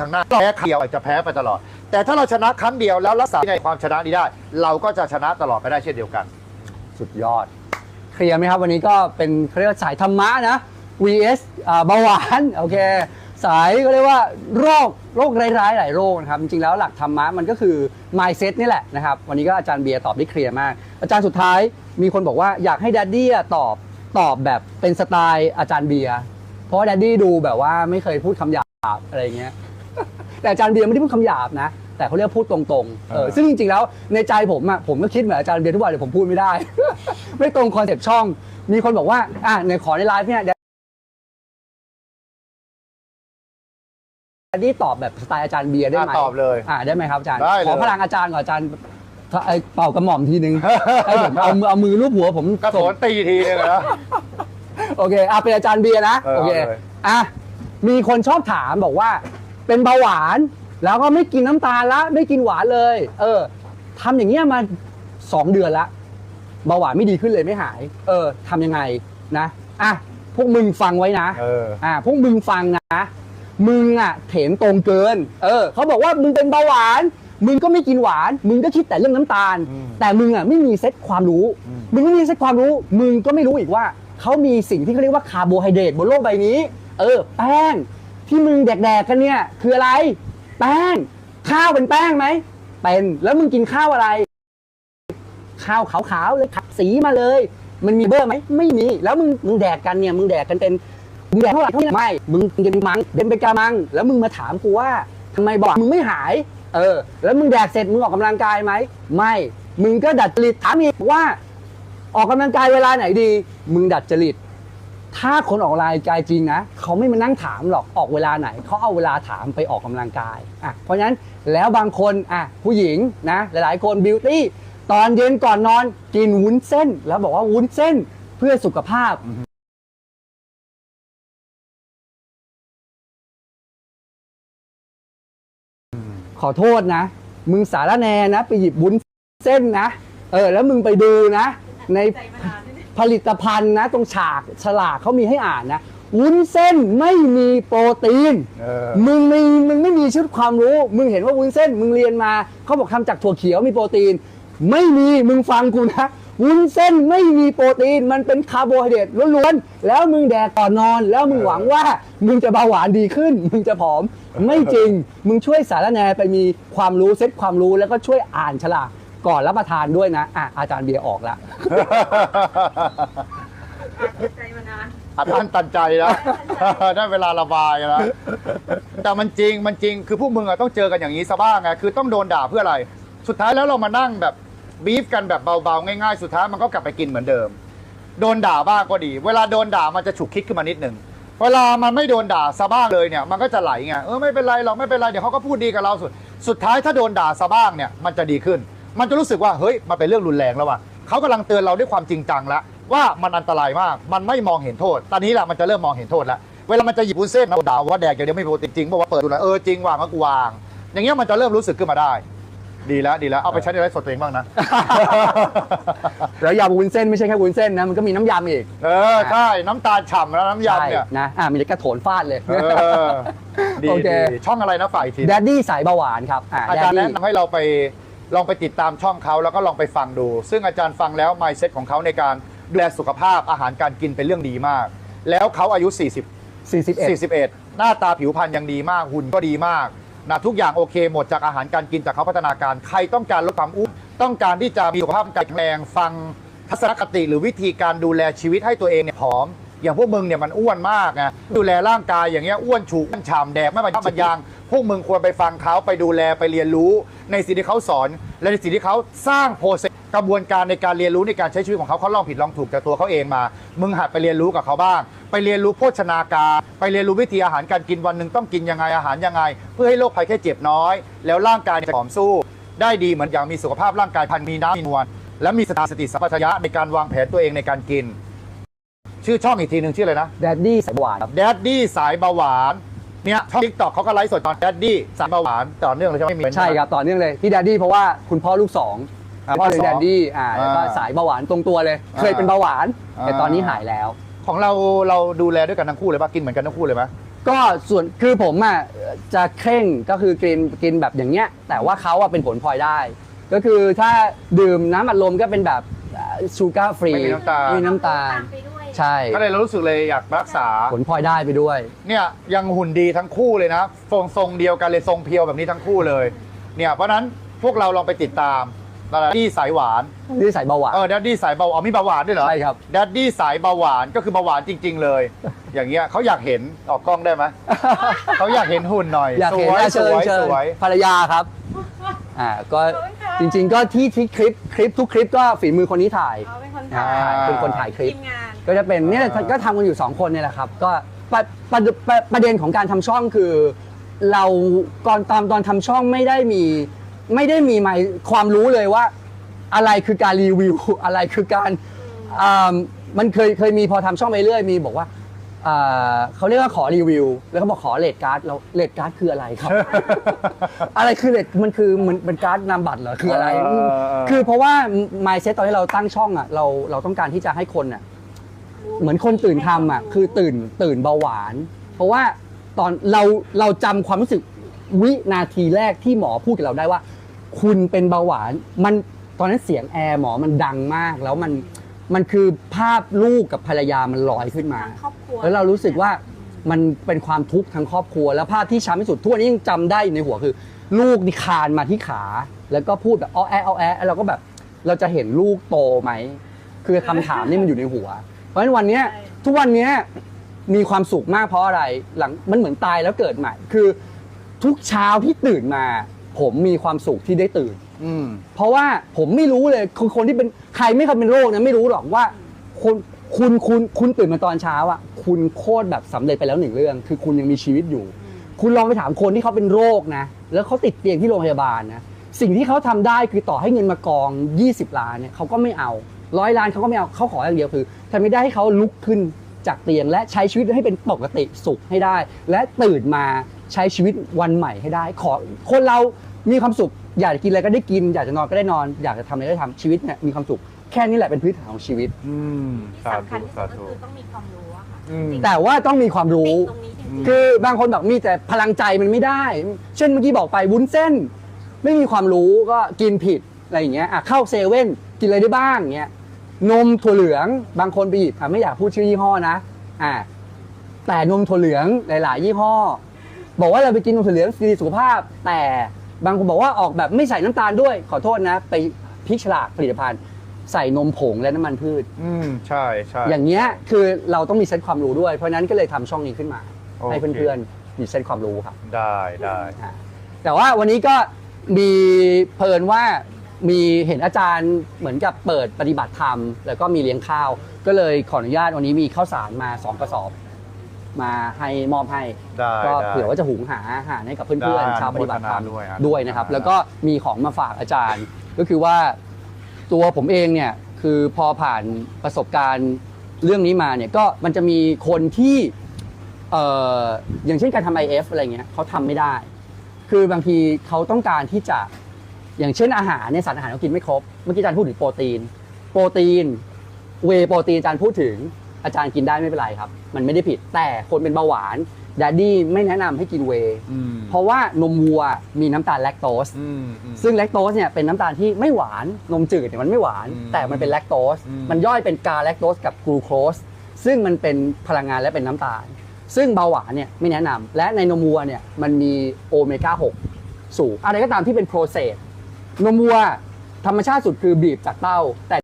ทางหน้าแพ้ครั้งเดียวจะแพ้ไปตลอด แต่ถ้าเราชนะครั้งเดียวแล้วรักษาในความชนะนี้ได้ เราก็จะชนะตลอดไปได้เช่นเดียวกัน สุดยอด เคลียร์ไหมครับ วันนี้ก็เป็นเขาเรียกสายธรรมะนะ vs อ่าเบาหวานโอเค สายก็เรียกว่าโรคโรคร้ายๆหลายโรคนะครับ จริงๆแล้วหลักธรรมะมันก็คือ mindset นี่แหละนะครับ วันนี้ก็อาจารย์เบียร์ตอบได้เคลียร์มาก อาจารย์สุดท้ายมีคนบอกว่าอยากให้ดัดดี้ตอบตอบแบบเป็นสไตล์อาจารย์เบียร์เพราะว่าดัดดี้ดูแบบว่าไม่เคยพูดคำหยาบอะไรเงี้ย แต่อาจารย์เบียร์ไม่ได้พูดคำหยาบนะ แต่เขาเรียกพูดตรงๆเออเออซึ่งจริงๆแล้วในใจผมอะผมก็คิดเหมือนอาจารย์เบียร์ทุกวันเลยผมพูดไม่ได้ ไม่ตรงคอนเซปต์ช่อง มีคนบอกว่าอะในขอในไลฟ์เนี่ยดัดดี้ตอบแบบสไตล์อาจารย์เบียร์ได้ไหมอะตอบเลยอ่าได้ไหมครับอาจารย์ได้เลย ขอพลังอาจารย์ก่อนอาจารย์ไอ้เป่ากระหม่อมทีนึง ให้ผมเอามือเอามือลูบหัวผมกระโถส่งนตีทีนึงเลยนะ โอเคอะเป็นอาจารย์เบียร์นะเออโอเคเอาเลย อะมีคนชอบถามบอกว่า เป็นเบาหวาน แล้วก็ไม่กินน้ำตาลละ ไม่กินหวานเลย เออทำอย่างเงี้ยมาสองเดือนละเบาหวานไม่ดีขึ้นเลยไม่หาย เออทำยังไงนะอะพวกมึงฟังไว้นะ เออ อ่าพวกมึงฟังนะ มึงอะเถนตรงเกิน เออ เขาบอกว่ามึงเป็นเบาหวาน มึงก็ไม่กินหวาน มึงก็คิดแต่เรื่องน้ำตาล อืมแต่มึงอะไม่มีเซตความรู้ อืม มึงไม่มีเซตความรู้ มึงก็ไม่รู้อีกว่า เขามีสิ่งที่เขาเรียกว่าคาร์โบไฮเดรตบนโลกใบนี้ เออ แป้ง ที่มึงแดกๆกันเนี่ย คืออะไร แป้ง ข้าวเป็นแป้งไหมเป็นแล้วมึงกินข้าวอะไร ข้าวขาวๆเลยขัดสีมาเลย มันมีเบอร์ไหมไม่มีแล้วมึงมึงแดกกันเนี่ยมึงแดกกันเป็นมึงแดกเท่าไหร่เท่าไม่มึงกินมังเดินไปกามัง แล้วมึงมาถามกูว่าทำไมบอกมึงไม่หาย เออ แล้วมึงแดกเสร็จมึงออกกำลังกายไหมไม่ มึงก็ดัดจริตถามอีกว่า ออกกำลังกายเวลาไหนดี มึงดัดจริต ถ้าคนออกกำลังกายจริงนะเขาไม่มานั่งถามหรอกออกเวลาไหนเขาเอาเวลาถามไปออกกำลังกายอะเพราะฉะนั้นแล้วบางคนอะผู้หญิงนะหลายๆคนบิวตี้ตอนเย็นก่อนนอนกินวุ้นเส้น แล้วบอกว่าวุ้นเส้นเพื่อสุขภาพขอโทษนะ มึงสารแนนะ ไปหยิบวุ้นเส้นนะ เออ แล้วมึงไปดูนะ ใน ใจมานานด้วยเนี่ยผลิตภัณฑ์นะตรงฉากฉลากเขามีให้อ่านนะวุ้นเส้นไม่มีโปรตีน เออ มึงไม่มึงไม่มีชุดความรู้ มึงเห็นว่าวุ้นเส้น มึงเรียนมาเขาบอกทำจากถั่วเขียวมีโปรตีน ไม่มีมึงฟังกูนะวุ้นเส้นไม่มีโปรตีน มันเป็นคาร์โบไฮเดรตล้วนๆแล้วมึงแดกก่อนนอน แล้วมึงหวังว่า มึงจะเบาหวานดีขึ้น มึงจะผอมไม่จริง มึงช่วยสารแหนไปมีความรู้เซ็ตความรู้แล้วก็ช่วยอ่านฉลาก ก่อนรับประทานด้วยนะอะอาจารย์เบียร์ออกละใจมานาน อัดอั้นตันใจแล้ว ได้เวลาระบายแล้ว แต่มันจริงมันจริงคือพวกมึงอะต้องเจอกันอย่างนี้ซะบ้างไงคือต้องโดนด่าเพื่ออะไร สุดท้ายแล้วเรามานั่งแบบบีฟกันแบบเบาๆง่ายๆ สุดท้ายมันก็กลับไปกินเหมือนเดิม โดนด่าบ้างก็ดี เวลาโดนด่ามันจะฉุกคิดขึ้นมานิดหนึ่งเวลามันไม่โดนด่าซะบ้างเลยเนี่ยมันก็จะไหลไงเออไม่เป็นไรหรอกไม่เป็นไรเดี๋ยวเขาก็พูดดีกับเราสุด สุดท้ายถ้าโดนด่าซะบ้างเนี่ยมันจะดีขึ้น มันจะรู้สึกว่าเฮ้ยมันเป็นเรื่องรุนแรงแล้วว่ะเขากำลังเตือนเราด้วยความจริงจังแล้วว่ามันอันตรายมาก มันไม่มองเห็นโทษ ตอนนี้แหละมันจะเริ่มมองเห็นโทษแล้ว เวลามันจะหยิบวุ้นเส้นมาด่าว่าแดกอย่างเดียวไม่โปรตีนจริงบอกว่าเปิดดูหนะเออจริงวางก็กูวาง อย่างเงี้ยมันจะเริ่มรู้สึกขึ้นมาได้ ดีแล้วดีแล้วเอาไปใช้ในไลฟ์สดตัวเองบ้างนะ แล้วยำวุ้นเส้นไม่ใช่แค่วุ้นเส้นนะมันก็มีน้ำยำอีกเออใช่น้ำตาลฉ่ำแล้วน้ำยำเนี่ยใช่นะอะมีกระโถนฟาดเลย เออดีโอเค ดีช่องอะไรนะฝ่ายที แดดดี้สายเบาหวานครับอาจารย์แดแนะดดี้นำให้เราไป ลองไปติดตามช่องเขาแล้วก็ลองไปฟังดู ซึ่งอาจารย์ฟังแล้ว mindset ของเขาในการดูแลสุขภาพอาหารการกินเป็นเรื่องดีมาก แล้วเขาอายุ 40 41 41 หน้าตาผิวพรรณยังดีมากหุ่นก็ดีมากนะทุกอย่างโอเคหมดจากอาหารการกินจากเขาพัฒนาการใครต้องการลดความอ้วนต้องการที่จะมีสุขภาพร่างกายแข็งแรงฟังทัศนคติหรือวิธีการดูแลชีวิตให้ตัวเองเนี่ยผอม อย่างพวกมึงเนี่ยมันอ้วนมากไงดูแลร่างกายอย่างเงี้ยอ้วนฉูอ้วนฉ่ำแดกไม่บรรยับบรรยัง พวกมึงควรไปฟังเขาไปดูแลไปเรียนรู้ ในสิ่งที่เขาสอน และในสิ่งที่เขาสร้างโปรเซสกระบวนการในการเรียนรู้ในการใช้ชีวิตของเขาเขาลองผิดลองถูกจากตัวเขาเองมา มึงหัดไปเรียนรู้กับเขาบ้าง ไปเรียนรู้โภชนาการ ไปเรียนรู้วิธีอาหารการกินวันหนึ่งต้องกินยังไงอาหารยังไง เพื่อให้โรคภัยแค่เจ็บน้อย แล้วร่างกายจะผอมสู้ ได้ดีเหมือนอย่างมีสุขภาพร่างกายพันมีน้ำมีนวลและมีสติสติสัมปชัญญะในการวางแผนตัวเองในการกิน ชื่อช่องอีกทีหนึ่งชื่ออะไรนะแดดดี้สายเบาหวานครับแดดดี้สายเบาหวาน เนี่ยช่องทิกตอกเขาก็ไลฟ์สดตอนแดดดี้สายเบาหวานต่อเนื่องเลยใช่ไหมไม่มีใช่ครับต่อเนื่องเลยพี่แดดดี้เพราะว่าคุณพ่อลูกสองอ่าพ่อเลยพ่อสองแดดดี้อ่าแล้วก็อ่าสายเบาหวานตรงตัวเลย เคยเป็นเบาหวาน แต่อ่าตอนนี้หายแล้ว ของเราเราดูแลด้วยกันทั้งคู่เลยปะกินเหมือนกันทั้งคู่เลยไหมก็ส่วนคือผมอะจะเคร่งก็คือกินกินแบบอย่างเงี้ย แต่ว่าเขาอะเป็นผลพลอยได้ ก็คือถ้าดื่มน้ำอัดลมก็เป็นแบบชูการ์ฟรีไม่มีน้ำตาล ไม่มีน้ำตาลไปด้วยใช่ก็เลยเรารู้สึกเลยอยากรักษา ผลพลอยได้ไปด้วย เนี่ยยังหุ่นดีทั้งคู่เลยนะทรงทรงเดียวกันเลยทรงเพียวแบบนี้ทั้งคู่เลย เนี่ยเพราะฉะนั้นพวกเราลองไปติดตามดัดดี้สายหวานนี่ใส่เบาหวานเออดัดดี้สายเบาอ๋อมีเบาหวานด้วยเหรอใช่ครับดัดดี้สายเบาหวานก็คือเบาหวานจริง ๆ เลย อย่างเงี้ยเขาอยากเห็นออกกล้องได้ไหมเขาอยากเห็นหุ่นหน่อยอยากสเห็นวยอะสเชิญวยเชิสญวยภรรยาครับอ่าก็ขอบคุณค่ะจริง ๆ ก็ที่ที่คลิปคลิปทุกคลิปก็ฝีมือคนนี้ถ่ายเขาเป็นคนอ่าถ่ายเป็นคนถ่ายคลิปทีมงาน ก็จะเป็นเนี่ยก็ทำกันอยู่ 2 คนเนี่ยแหละครับ ก็ประประประประเด็นของการทำช่องคือ เราก่อนตอนตอนทำช่องไม่ได้มีไม่ได้มีหมายความรู้เลยว่า อะไรคือการรีวิว อะไรคือการอ่ามันเคยเคยมีพอทำช่องไปเรื่อยมีบอกว่าอ่าเขาเรียกว่าขอรีวิว แล้วเขาบอกขอเลดการ์ดเราเลดการ์ดคืออะไรครับ อะไรคือเลดมันคือมันเป็นการ์ดนามบัตรเหรอคืออะไรเออเออเออ คือเพราะว่า mindset ตอนที่เราตั้งช่องอะเราเราต้องการที่จะให้คนอะ เหมือนคนตื่นทำอะคือตื่นตื่นเบาหวาน เพราะว่าตอนเราเราจำความรู้สึกวินาทีแรกที่หมอพูดกับเราได้ว่า คุณเป็นเบาหวาน มันตอนนั้นเสียงแอร์หมอมันดังมาก แล้วมันมันคือภาพลูกกับภรรยามันลอยขึ้นมา ทั้งครอบครัว แล้วเรารู้สึกว่ามันเป็นความทุกข์ทั้งครอบครัว แล้วภาพที่ช้ำที่สุดทุกวันนี้ยังจำได้อยู่ในหัวคือ ลูกนี่คลานมาที่ขา แล้วก็พูดแบบอ้อแอะอ้อแอะแล้วเราก็แบบเราจะเห็นลูกโตไหม คือคำถามนี่มันอยู่ในหัว เพราะฉะนั้นวันเนี้ยทุกวันเนี้ยมีความสุขมากเพราะอะไรหลังมันเหมือนตายแล้วเกิดใหม่ คือทุกเช้าที่ตื่นมา ผมมีความสุขที่ได้ตื่น อืม เพราะว่าผมไม่รู้เลยคนคนที่เป็นใครไม่เคยเป็นโรคนะไม่รู้หรอกว่าคนคุณคุณคุณตื่นมาตอนเช้าอะคุณโคตรแบบสำเร็จไปแล้วหนึ่งเรื่อง คือคุณยังมีชีวิตอยู่ คุณลองไปถามคนที่เขาเป็นโรคนะ แล้วเขาติดเตียงที่โรงพยาบาลนะสิ่งที่เขาทำได้คือต่อให้เงินมากอง 20 ล้านเนี่ยเขาก็ไม่เอา ร้อยล้านเขาก็ไม่เอาเขาขออย่างเดียวคือทำไม่ได้ให้เขาลุกขึ้นจากเตียงและใช้ชีวิตให้เป็นปกติสุขให้ได้ และตื่นมาใช้ชีวิตวันใหม่ให้ได้ ขอคนเรามีความสุข อยากจะกินอะไรก็ได้กิน อยากจะนอนก็ได้นอน อยากจะทำอะไรก็ได้ทำชีวิตเนี่ยมีความสุขแค่นี้แหละเป็นพื้นฐานของชีวิต อืมที่สาสำคัญธุที่สุสาดก็ธุคือต้องมีความรู้อะค่ะอืม แต่ว่าต้องมีความรู้ติดตรงนี้จริงๆคือบางคนบอกมีแต่พลังใจมันไม่ได้ เช่นเมื่อกี้บอกไปวุ้นเส้น ไม่มีความรู้ก็กินผิดอะไรอย่างเงี้ยอะเข้าเซเว่นกินอะไรได้บ้างเงี้ย นมถั่วเหลืองบางคนไปหยิบอะไม่อยากพูดชื่อยี่ห้อนะอะแต่นมถั่วเหลืองหลาย ๆ ยี่ห้อ บอกว่าเราไปกินนมถั่วเหลืองดีสุขภาพ แต่บางคนบอกว่าออกแบบไม่ใส่น้ำตาลด้วย ขอโทษนะ ไปพลิกฉลากผลิตภัณฑ์ ใส่นมผงและน้ำมันพืช อืมใช่ใช่อย่างเงี้ยคือเราต้องมีเซตความรู้ด้วย เพราะฉะนั้นก็เลยทำช่องนี้ขึ้นมาโอเคให้เพื่อนๆมีเซตความรู้ครับ ได้ได้อ่าแต่ว่าวันนี้ก็มีเพลินว่า มีเห็นอาจารย์เหมือนกับเปิดปฏิบัติธรรม แล้วก็มีเลี้ยงข้าว ก็เลยขออนุญาตวันนี้มีข้าวสารมาสองกระสอบ มาให้มอบให้ ได้ก็ได้ เผื่อว่าจะหุงหาอาหารให้กับเพื่อนได้ๆชาวปฏิบัติธรรมอนุโมทนาด้วยอะด้วยนะครับ อนุโมทนา แล้วก็มีของมาฝากอาจารย์ ก็คือว่าตัวผมเองเนี่ยคือพอผ่านประสบการณ์เรื่องนี้มาเนี่ยก็มันจะมีคนที่เอ่ออย่างเช่นการทำ IF อะไรเงี้ยเขาทำไม่ได้ คือบางทีเขาต้องการที่จะ อย่างเช่นอาหารเนี่ยสารอาหารเขากินไม่ครบ เมื่อกี้อาจารย์พูดถึงโปรตีน โปรตีน เวย์โปรตีนอาจารย์พูดถึงอาจารย์กินได้ไม่เป็นไรครับ มันไม่ได้ผิดแต่คนเป็นเบาหวานดดดี้ไม่แนะนำให้กินเวย์อืมเพราะว่านมวัวมีน้ำตาลแลคโตสอืมอืมซึ่งแลคโตสเนี่ยเป็นน้ำตาลที่ไม่หวานนมจืดเนี่ยมันไม่หวานอืมแต่มันเป็นแลคโตสอืมมันย่อยเป็นกาแลคโตสกับกลูโคสซึ่งมันเป็นพลังงานและเป็นน้ำตาล ซึ่งเบาหวานเนี่ยไม่แนะนำและในนมวัวเนี่ยมันมีโอเมก้า6สูงอะไรก็ตามที่เป็นโปรเซส นมวัวธรรมชาติสุดคือบีบจากเต้า แต่